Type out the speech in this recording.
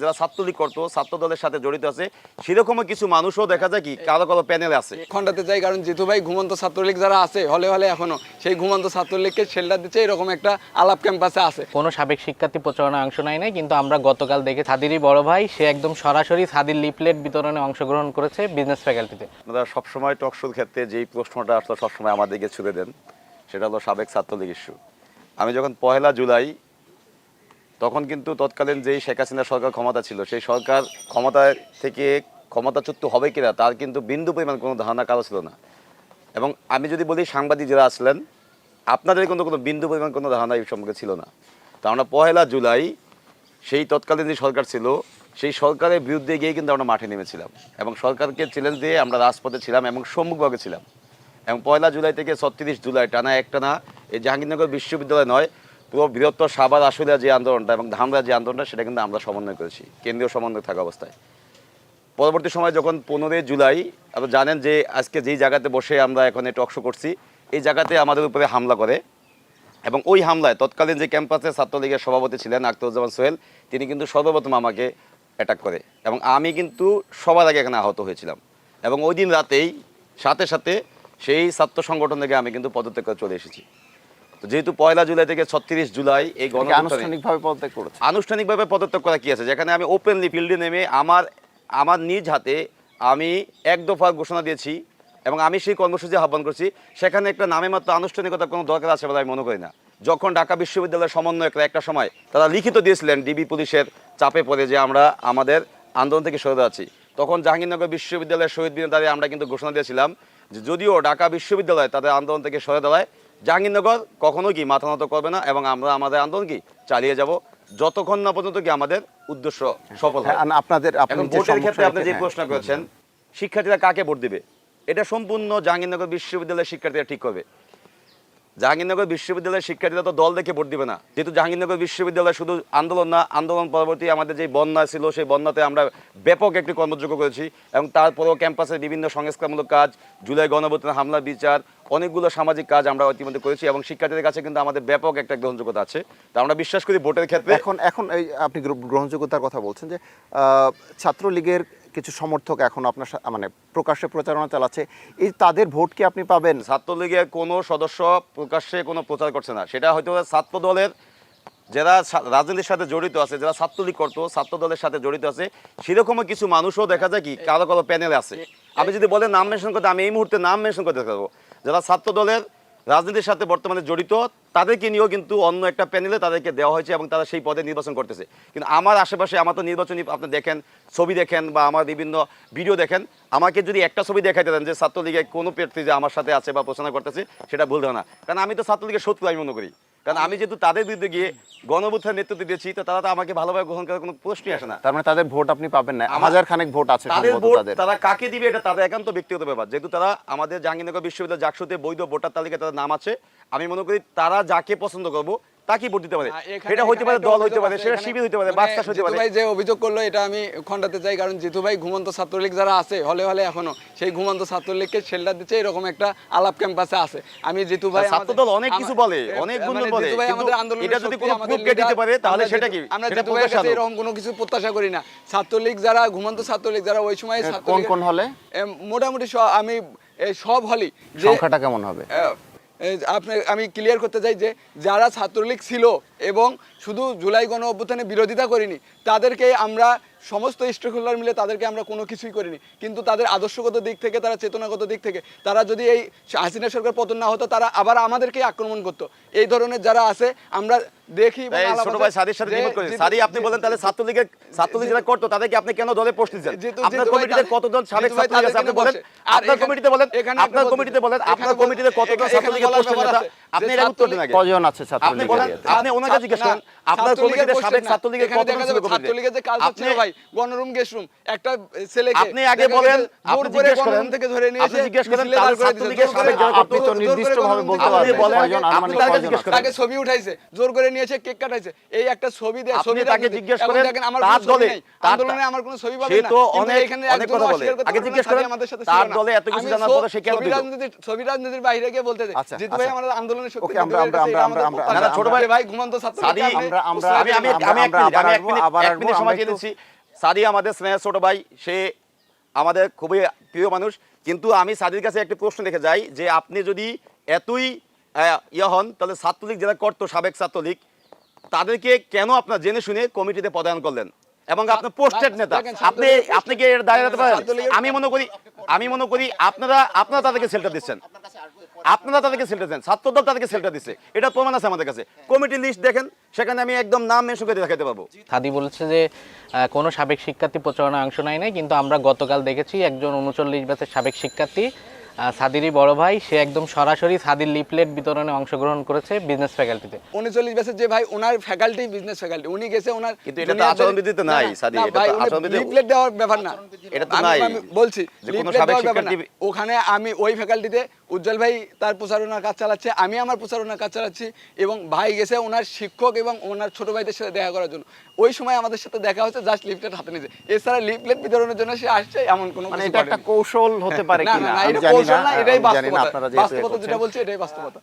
যারা ছাত্রলীগ করতো ছাত্র দলের সাথে জড়িত আছে সেরকমও কিছু মানুষও দেখা যায় কি কারও কারও প্যানেলে আছে। খণ্ডাতে চাই কারণ জিতু ভাই ঘুমন্ত ছাত্রলীগ যারা আছে হলে হলে এখনও সেই ঘুমন্ত ছাত্রলীগকে শেল্টার দিচ্ছে এরকম একটা আলাপ ক্যাম্পাসে আছে। কোনো সাবেক শিক্ষার্থী প্রচারণায় অংশ নেয় নাই কিন্তু আমরা গতকাল দেখে সাদিরই বড় ভাই সে একদম সরাসরি সাদির লিফলেট বিতরণে অংশগ্রহণ করেছে বিজনেস ফ্যাকাল্টিতে আপনারা সবসময় টকশোর ক্ষেত্রে যেই প্রশ্নটা আসলে সবসময় আমাদেরকে ছুড়ে দেন সেটা হলো সাবেক ছাত্রলীগ ইস্যু আমি যখন পহেলা জুলাই তখন কিন্তু তৎকালীন যেই শেখ হাসিনা সরকার ক্ষমতা ছিল, সেই সরকার ক্ষমতা থেকে ক্ষমতাচ্যুত হবে কিনা, তার কিন্তু বিন্দু পরিমাণ কোনো ধারণা কারও ছিল না। এবং আমি যদি বলি সাংবাদিক যারা আসলেন, আপনাদের কিন্তু কোনো বিন্দু পরিমাণ কোনো ধারণা এই সম্পর্কে ছিল না। তা আমরা পহেলা জুলাই, সেই তৎকালীন যে সরকার ছিল, সেই সরকারের বিরুদ্ধে গিয়ে কিন্তু আমরা মাঠে নেমেছিলাম। এবং সরকারকে চ্যালেঞ্জ দিয়ে আমরা রাজপথে ছিলাম এবং সম্মুখভাগে ছিলাম। এবং পয়লা জুলাই থেকে ছত্রিশ জুলাই টানা একটানা এই জাহাঙ্গীরনগর বিশ্ববিদ্যালয় নয় পুরো বৃহত্তর সাবার আশুলিয়া যে আন্দোলনটা এবং ধামরা যে আন্দোলনটা, সেটা কিন্তু আমরা সমন্বয় করেছি, কেন্দ্রীয় সমন্বয় থাকা অবস্থায়। পরবর্তী সময় যখন পনেরোই জুলাই আপনি জানেন যে আজকে যেই জায়গাতে বসে আমরা এখন টকশো করছি, এই জায়গাতে আমাদের উপরে হামলা করে এবং ওই হামলায় তৎকালীন যে ক্যাম্পাসে ছাত্রলীগের সভাপতি ছিলেন আখতারুজ্জামান সোহেল, তিনি কিন্তু সর্বপ্রথম আমাকে অ্যাটাক করে এবং আমি কিন্তু সবার আগে এখানে আহত হয়েছিলাম। এবং ওই দিন রাতেই সাথে সাথে সেই ছাত্র সংগঠন থেকে আমি কিন্তু পদত্যাগ করে চলে এসেছি। তো যেহেতু পয়লা জুলাই থেকে ছত্রিশ জুলাই এই গণ আনুষ্ঠানিকভাবে পদত্যাগ করেছে। আনুষ্ঠানিকভাবে পদত্যাগ করা কি আছে? যেখানে আমি ওপেনলি ফিল্ডে নেমে আমার আমার নিজ হাতে আমি এক দফা ঘোষণা দিয়েছি এবং আমি সেই কর্মসূচি আহ্বান করছি। সেখানে একটা নামে মাত্র আনুষ্ঠানিকতা কোনো দরকার আছে বলে আমি মনে করি না। যখন ঢাকা বিশ্ববিদ্যালয়ের সমন্বয়করা একটা সময় তারা লিখিত দিয়েছিলেন ডিবি পুলিশের চাপে পড়ে যে আমরা আমাদের আন্দোলন থেকে সরে যাচ্ছি। তখন জাহাঙ্গীরনগর বিশ্ববিদ্যালয়ের শহীদ বিনোদারে আমরা কিন্তু ঘোষণা দিয়েছিলাম যে যদিও ঢাকা বিশ্ববিদ্যালয় তাদের আন্দোলন থেকে সরে দাঁড়ায় জাহাঙ্গীরনগর কখনো কি মাথা নত করবে না এবং আমরা আমাদের আন্দোলন কি চালিয়ে যাব? যতক্ষণ না পর্যন্ত কি আমাদের উদ্দেশ্য সফল হয়। হ্যাঁ, আপনাদের ভোটের ক্ষেত্রে আপনি যে হ্যাঁ। প্রশ্ন করেছেন শিক্ষার্থীরা কাকে ভোট দিবে? এটা সম্পূর্ণ জাহাঙ্গীরনগর বিশ্ববিদ্যালয়ের শিক্ষার্থীরা ঠিক করবে। জাহাঙ্গীরনগর বিশ্ববিদ্যালয়ের শিক্ষার্থীরা তো দল দেখে ভোট দিবে না। যেহেতু জাহাঙ্গীরনগর বিশ্ববিদ্যালয় শুধু আন্দোলন না আন্দোলন পরবর্তী আমাদের যে বন্যা ছিল সেই বন্যাতে আমরা ব্যাপক একটি কর্মযোগ্য করেছি এবং তারপরেও ক্যাম্পাসের বিভিন্ন সংস্কারমূলক কাজ জুলাই গণভোটের হামলা বিচার অনেকগুলো সামাজিক কাজ আমরা ইতিমধ্যে করেছি এবং শিক্ষার্থীদের কাছে কিন্তু আমাদের ব্যাপক একটা গ্রহণযোগ্যতা আছে। তা আমরা বিশ্বাস করি ভোটের ক্ষেত্রে এখন এখন এই আপনি গ্রহণযোগ্যতার কথা বলছেন যে ছাত্রলীগের কিছু সমর্থক এখন আপনার মানে প্রকাশ্যে প্রচারণা চালাচ্ছে। এই তাদের ভোট কি আপনি পাবেন? ছাত্রলীগের কোনো সদস্য প্রকাশ্যে কোনো প্রচার করছে না। সেটা হয়তো ছাত্র দলের যারা রাজনীতির সাথে জড়িত আছে যারা ছাত্রলীগ করতো ছাত্র দলের সাথে জড়িত আছে সেরকমও কিছু মানুষও দেখা যায় কি কারও কারও প্যানেলে আছে। আমি যদি বলেন নাম মেনশন করতে আমি এই মুহূর্তে নাম মেনশন করতে পারব যারা ছাত্র দলের রাজনীতির সাথে বর্তমানে জড়িত, তাদেরকে নিয়েও কিন্তু অন্য একটা প্যানেলে তাদেরকে দেওয়া হয়েছে এবং তারা সেই পদে নির্বাচন করতেছে। কিন্তু আমার আশেপাশে আমার তো নির্বাচনী আপনি দেখেন, ছবি দেখেন বা আমার বিভিন্ন ভিডিও দেখেন, আমাকে যদি একটা ছবি দেখাইতে দেন যে ছাত্রলীগের কোনো প্রার্থী যে আমার সাথে আছে বা প্রচারণা করতেছে, সেটা ভুল ধারণা। কারণ আমি তো ছাত্রলীগের শত্রু আমি মনে করি। কারণ আমি যেহেতু তাদের বিরুদ্ধে গিয়ে গণবুত্থার নেতৃত্ব দিয়েছি তো তারা তো আমাকে ভালোভাবে গ্রহণ করার কোনো প্রশ্নই আসে না। তার মানে তাদের ভোট আপনি পাবেন না। হাজার খানেক ভোট আছে তাদের ভোট তারা কাকে দিবে এটা তাদের একান্ত ব্যক্তিগত ব্যাপার। যেহেতু তারা আমাদের জাহাঙ্গীরনগর বিশ্ববিদ্যালয় জাকসুতে বৈধ ভোটার তালিকায় তাদের নাম আছে আমি মনে করি তারা যাকে পছন্দ করব তাকেই ভোট দিতে পারে। সেটা হইতে পারে দল হইতে পারে সেটা শিবির হইতে পারে মানে বাক্সাস হইতে পারে। ভাই যে অভিযোগ করল এটা আমি খণ্ডাতে চাই কারণ জিতু ভাই ঘুমন্ত ছাত্রলীগ যারা আছে হলে হলে এখনও সেই ঘুমন্ত ছাত্রলীগকে শেল্টার দিচ্ছে এরকম একটা আলাপ ক্যাম্পাসে আছে। আমি জিতু ভাই ছাত্র দল অনেক কিছু বলে, অনেক মানে বলে, জিতু ভাই আমাদের আন্দোলনের এটা যদি কোনো কে দিতে পারে, তাহলে সেটা কি? আমরা জিতু ভাইয়ের কাছে এরকম কোনো কিছু প্রত্যাশা করি না। ছাত্রলীগ যারা ঘুমন্ত ছাত্রলীগ যারা ওই সময় কোন কোন হলে? মোটামুটি আমি সব হলি সংখ্যাটা কেমন হবে? আপনি, আমি ক্লিয়ার করতে চাই যে যারা ছাত্রলীগ ছিল এবং শুধু জুলাই গণ অভ্যুত্থানে বিরোধিতা করিনি, তাদেরকে আমরা সমস্ত স্টেক হোল্ডার মিলে তাদেরকে আমরা কোনো কিছুই করিনি। কিন্তু তাদের আদর্শগত দিক থেকে তারা চেতনাগত দিক থেকে তারা যদি এই হাসিনা সরকার পতন না হতো তারা আবার আমাদেরকে আক্রমণ করতো। এই ধরনের যারা আছে আমরা দেখি ছোট ভাই সাদির সাথে দ্বিমত করেন সাদি আপনি বলেন তাহলে ছাত্রলীগের ছাত্রলীগ যারা করতো তাদেরকে আপনি কেন দলে পোস্ট দিচ্ছেন? আপনার কমিটিতে কতজন সাবেক ছাত্রলীগ আছে আপনি বলেন? আপনার কমিটিতে বলেন আপনার কমিটিতে বলেন আপনার কমিটিতে কতজন ছাত্রলীগের বলার নেতা? আছে। আপনি এটা উত্তর দিন আগে। কজন আছে আপনি বলেন আপনি ওনার কাছে জিজ্ঞেস করেন আপনার কমিটিতে সাবেক ছাত্রলীগের কতজন ছিল কমিটিতে? ছাত্রলীগের যে কালচার আপনি ছিল ভাই গণরুম গেস্ট রুম একটা ছেলেকে আপনি আগে বলেন, আপনি জিজ্ঞেস করেন, থেকে ধরে নিয়ে এসে জিজ্ঞেস করেন, দিয়েছে, ছাত্রলীগের সাবেক যারা আপনি করে নির্দিষ্টভাবে বলতে পারবেন, আপনি তাকে জিজ্ঞেস করেন। তাকে ছবি উঠাইছে জোর করে নিয়েছে কেক কাটাইছে। এই একটা ছবি দেয় ছবি তাকে জিজ্ঞেস করেন, তার দলে- তার- আন্দোলনে আমার কোনো ছবি পাবেন সে না। তো অনেক- অনেক কথা বলে। আগে জিজ্ঞেস করেন, আমাদের সাথে তার দলে এত কিছু জানার পরে সে কেন ছবি দিল? ছবি রাজনীতির বাইরে গিয়ে বলতে চাই। আচ্ছা, জিতু ভাই আচ্ছা। আমাদের আন্দোলনের শক্তি আমরা- আমরা- আমরা- আমরা- না, ছোট ভাই- ভাই ঘুমন্ত ছাত্র আমরা- আমরা- আমি আমি আমি এক মিনিট, আমি এক মিনিট সময় দিচ্ছি সাদি আমাদের স্নেহ ছোট ভাই সে আমাদের খুবই প্রিয় মানুষ। কিন্তু আমি সাদির কাছে একটি প্রশ্ন রেখে যাই যে আপনি যদি এতই ইয়ে হন তাহলে ছাত্রলীগ যারা করতো সাবেক ছাত্রলীগ তাদেরকে কেন আপনার জেনে শুনে কমিটিতে পদায়ন করলেন? এবং আপনার পোস্টেড নেতা আপনি আপনি কি এর দাঁড়িয়ে পারেন? আমি মনে করি আমি মনে করি আপনারা আপনারা তাদেরকে সেলটা দিচ্ছেন। আপনারা তাদেরকে সেলটা দেন ছাত্রদল তাদেরকে সেলটা দিচ্ছে এটা প্রমাণ আছে আমাদের কাছে কমিটি লিস্ট দেখেন সেখানে আমি একদম নাম মেনশন করে দেখাতে পারব সাদি বলেছে যে কোনো সাবেক শিক্ষার্থী প্রচারণায় অংশ নেয় নাই কিন্তু আমরা গতকাল দেখেছি একজন উনচল্লিশ ব্যাচের সাবেক শিক্ষার্থী সাদিরই বড় ভাই সে একদম সরাসরি সাদির লিফলেট বিতরণে অংশগ্রহণ করেছে বিজনেস ফ্যাকাল্টিতে উনচল্লিশ বছর যে ভাই ওনার ফ্যাকাল্টি বিজনেস ফ্যাকাল্টি উনি গেছে ওনার কিন্তু এটা তো আচরণবিধিতে নাই, সাদি, এটা তো আচরণবিধি- leaflet দেওয়ার ব্যাপার না এটা তো আমি- নাই। আমি বলছি যে কোনো সাবেক। শিক্ষার্থী- ওখানে আমি ওই ফ্যাকাল্টিতে উজ্জ্বল ভাই তার প্রচারণার কাজ চালাচ্ছে আমি আমার প্রচারণার কাজ চালাচ্ছি এবং ভাই গেছে ওনার শিক্ষক এবং ওনার ছোট ভাইদের সাথে দেখা করার জন্য। ওই সময় আমাদের সাথে দেখা হচ্ছে জাস্ট লিফলেট হাতে নিয়েছে। এছাড়া লিফলেট বিতরণের জন্য সে আসছে এমন কোনো মানে এটা একটা কৌশল হতে পারে না কিনা? না না এটা কৌশল না এটাই বাস্তবতা। বাস্তবতা যেটা বলছে এটাই বাস্তবতা।